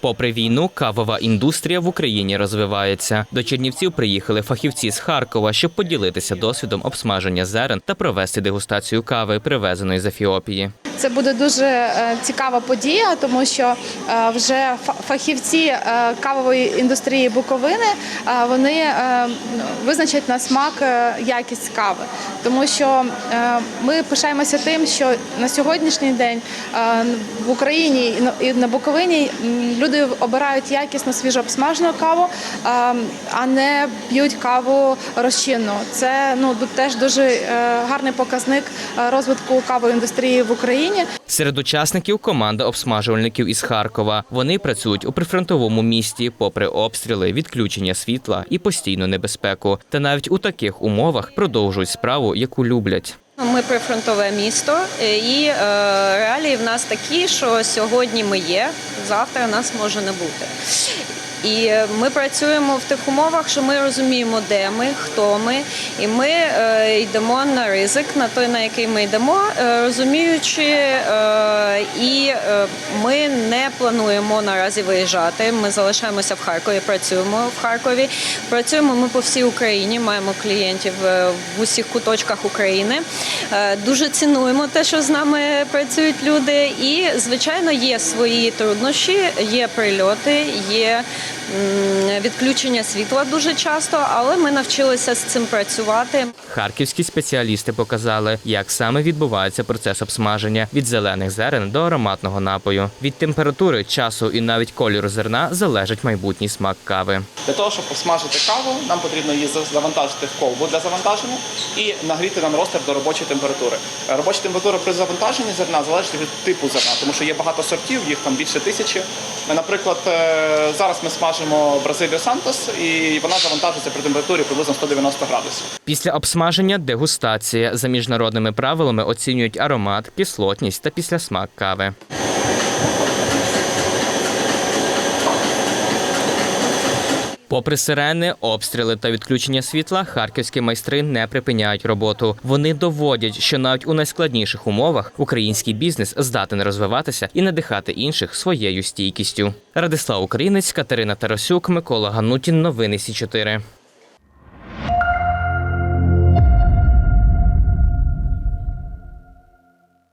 Попри війну, кавова індустрія в Україні розвивається. До Чернівців приїхали фахівці з Харкова, щоб поділитися досвідом обсмаження зерен та провести дегустацію кави, привезеної з Ефіопії. Це буде дуже е, цікава подія, тому що е, вже фахівці е, кавової індустрії Буковини вони визначать на смак якість кави, тому що ми пишаємося тим, що на сьогоднішній день в Україні і на- Буковині люди обирають якісну свіжо каву, а не п'ють каву розчинну. Це ну теж дуже гарний показник розвитку кавової індустрії в Україні. Серед учасників команда обсмажувальників із Харкова. Вони працюють у прифронтовому місті, попри обстріли, відключення світла і постійну небезпеку. Та навіть у таких умовах продовжують справу, яку люблять. Ми прифронтове місто, і е, реалії в нас такі, що сьогодні ми є, завтра нас може не бути. І е, ми працюємо в тих умовах, що ми розуміємо, де ми, хто ми, і ми е, йдемо на ризик, на той, на який ми йдемо, е, розуміючи, і ми не плануємо наразі виїжджати. Ми залишаємося в Харкові, працюємо в Харкові. Працюємо ми по всій Україні, маємо клієнтів в усіх куточках України. Дуже цінуємо те, що з нами працюють люди. І, звичайно, є свої труднощі, є прильоти, є відключення світла дуже часто, але ми навчилися з цим працювати. Харківські спеціалісти показали, як саме відбувається процес обсмаження від зелених зерен до ароматного напою. Від температури, часу і навіть кольору зерна залежить майбутній смак кави. Для того, щоб посмажити каву, нам потрібно її завантажити в колбу для завантаження і нагріти нам розтер до робочої температури. Е, Робоча температура при завантаженні зерна залежить від типу зерна, тому що є багато сортів, їх там більше тисячі. Е, Наприклад, е, зараз ми смажимо Бразилію Сантос, і вона завантажується при температурі приблизно 190 градусів. Після обсмаження дегустація за міжнародними правилами оцінюють аромат, кислотність та післясмак кави. Попри сирени, обстріли та відключення світла, харківські майстри не припиняють роботу. Вони доводять, що навіть у найскладніших умовах український бізнес здатен розвиватися і надихати інших своєю стійкістю. Радислав Українець, Катерина Тарасюк, Микола Ганутін. Новини Сі 4